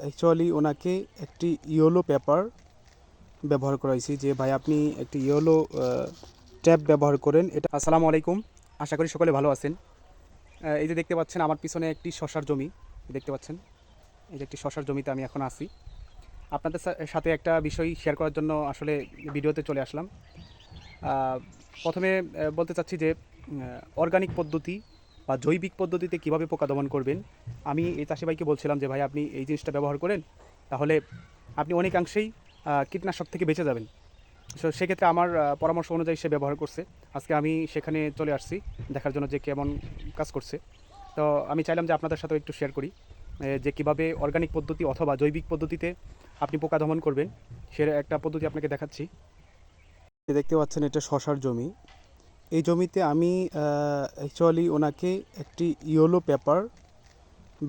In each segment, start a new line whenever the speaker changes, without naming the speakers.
Actually ওনাকে একটি yellow paper ব্যবহার করাইছি যে, ভাই, আপনি একটি ইয়েলো ট্যাব ব্যবহার করেন। এটা, আসসালামু আলাইকুম। আশা করি সকলে ভালো আছেন। এই যে দেখতে পাচ্ছেন, আমার পিছনে একটি শশার জমি। দেখতে পাচ্ছেন? এই যে একটি শশার জমিতে আমি এখন আছি। আপনাদের সাথে একটা বিষয় শেয়ার করার জন্য আসলে ভিডিওতে চলে আসলাম। প্রথমে বলতে চাচ্ছি যে অর্গানিক পদ্ধতি বা জৈবিক পদ্ধতিতে কীভাবে পোকা দমন করবেন? আমি এই চাষি ভাইকে বলছিলাম যে, ভাই, আপনি এই জিনিসটা ব্যবহার করেন, তাহলে আপনি অনেকাংশেই কীটনাশক থেকে বেঁচে যাবেন। সো সেক্ষেত্রে আমার পরামর্শ অনুযায়ী সে ব্যবহার করছে। আজকে আমি সেখানে চলে আসছি, দেখার জন্য যে কেমন কাজ করছে। তো আমি চাইলাম যে আপনাদের সাথেও একটু শেয়ার করি যে কীভাবে অর্গানিক পদ্ধতি অথবা জৈবিক পদ্ধতিতে আপনি পোকা দমন করবেন, সে একটা পদ্ধতি আপনাকে দেখাচ্ছি। দেখতে পাচ্ছেন, এটা শশার জমি। এই জমিতে আমি অ্যাকচুয়ালি ওনাকে একটি ইয়েলো পেপার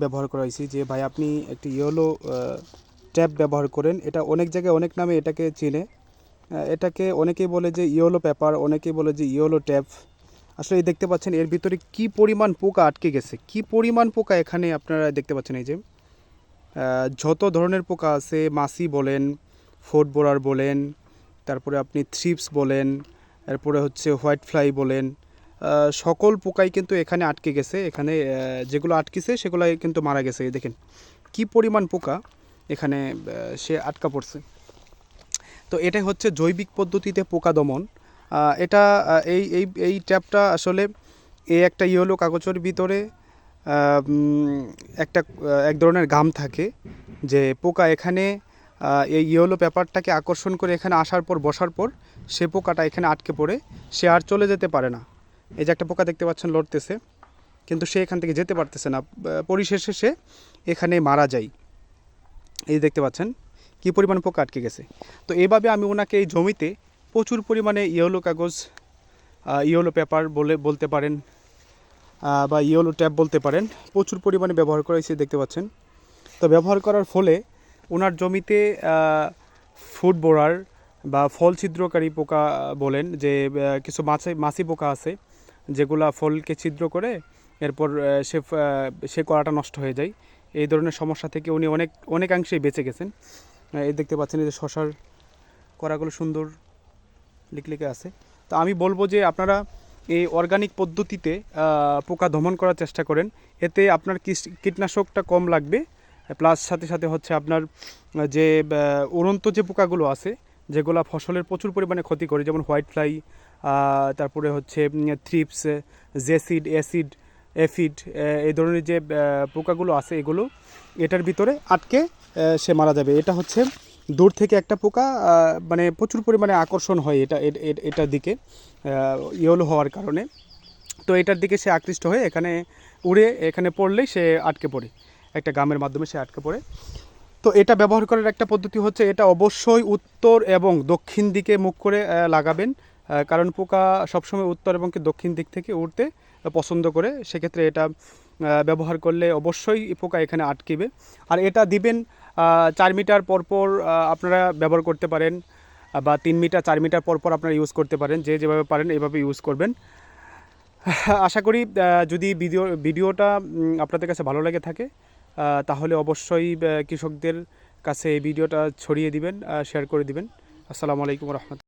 ব্যবহার করাইছি যে, ভাই, আপনি একটি ইয়েলো ট্যাপ ব্যবহার করেন। এটা অনেক জায়গায় অনেক নামে এটাকে চিনে। এটাকে অনেকেই বলে যে ইয়েলো পেপার অনেকেই বলে যে ইয়েলো ট্যাপ। আসলে এই দেখতে পাচ্ছেন, এর ভিতরে কি পরিমাণ পোকা আটকে গেছে? কি পরিমাণ পোকা এখানে আপনারা দেখতে পাচ্ছেন এই যে? যত ধরনের পোকা আছে, মাছি বলেন, ফোর্ট বোরার বলেন, তারপরে আপনি থ্রিপস বলেন এরপরে হচ্ছে হোয়াইট ফ্লাই বলেন সকল পোকাই কিন্তু এখানে আটকে গেছে। এখানে যেগুলো আটকেছে, সেগুলাই কিন্তু মারা গেছে। দেখেন, কি পরিমাণ পোকা এখানে সে আটকা পড়ছে। তো এটাই হচ্ছে জৈবিক পদ্ধতিতে পোকা দমন। এটা এই এই এই ট্যাপটা আসলে এই একটা ইয়েলো কাগজের ভিতরে একটা এক ধরনের ঘাম থাকে যে পোকা এখানে এই ইয়েলো পেপারটাকে আকর্ষণ করে এখানে আসার পর, বসার পর সে পোকাটা এখানে আটকে পড়ে, সে আর চলে যেতে পারে না। এই যে একটা পোকা দেখতে পাচ্ছেন লড়তেছে, কিন্তু সে এখান থেকে যেতে পারতেছে না। পরিশেষে সে এখানে মারা যায়। এই দেখতে পাচ্ছেন কী পরিমাণ পোকা আটকে গেছে। তো এভাবে আমি ওনাকে এই জমিতে প্রচুর পরিমাণে ইয়েলো কাগজ ইয়েলো পেপার বলে বলতে পারেন বা ইয়েলো ট্যাপ বলতে পারেন, প্রচুর পরিমাণে ব্যবহার করেছি দেখতে পাচ্ছেন। তো ব্যবহার করার ফলে ওনার জমিতে ফুড বোরার বা ফল ছিদ্রকারী পোকা বলেন যে কিছু মাছি মাছি পোকা আছে, যেগুলা ফলকে ছিদ্র করে এরপর সে সে কড়াটা নষ্ট হয়ে যায়। এই ধরনের সমস্যা থেকে উনি অনেক, অনেকাংশেই বেঁচে গেছেন। এই দেখতে পাচ্ছেন এই যে শশার কড়াগুলো সুন্দর লিকলিকে আছে। তো আমি বলব যে, আপনারা এই অর্গানিক পদ্ধতিতে পোকা দমন করার চেষ্টা করেন। এতে আপনার কীটনাশকটা কম লাগবে। প্লাস সাথে সাথে হচ্ছে আপনার যে উড়ন্ত যে পোকাগুলো আছে, যেগুলো ফসলের প্রচুর পরিমাণে ক্ষতি করে, যেমন হোয়াইট ফ্লাই তারপরে হচ্ছে থ্রিপস, জেসিড, অ্যাসিড এফিড এই ধরনের যে পোকাগুলো আছে, এগুলো এটার ভিতরে আটকে সে মারা যাবে। এটা হচ্ছে দূর থেকে একটা পোকা মানে প্রচুর পরিমাণে আকর্ষণ হয় এটা এটার দিকে ইয়েলো হওয়ার কারণে। তো এটার দিকে সে আকৃষ্ট হয়ে এখানে উড়ে, এখানে পড়লেই সে আটকে পড়ে। একটা গামের মাধ্যমে সে আটকে পড়ে। তো এটা ব্যবহার করার একটা পদ্ধতি হচ্ছে, এটা অবশ্যই উত্তর এবং দক্ষিণ দিকে মুখ করে লাগাবেন। কারণ পোকা সবসময় উত্তর এবং দক্ষিণ দিক থেকে উঠতে পছন্দ করে। সেক্ষেত্রে এটা ব্যবহার করলে অবশ্যই পোকা এখানে আটকিবে। আর এটা দিবেন চার মিটার পরপর আপনারা ব্যবহার করতে পারেন, বা তিন মিটার, চার মিটার পরপর আপনারা ইউজ করতে পারেন, যে যেভাবে পারেন এইভাবে ইউজ করবেন। আশা করি যদি ভিডিও, ভিডিওটা আপনাদের কাছে ভালো লেগে থাকে তাহলে অবশ্যই কৃষকদের কাছে এই ভিডিওটা ছড়িয়ে দিবেন শেয়ার করে দিবেন। আসসালামু আলাইকুম রহমতুল্লাহ।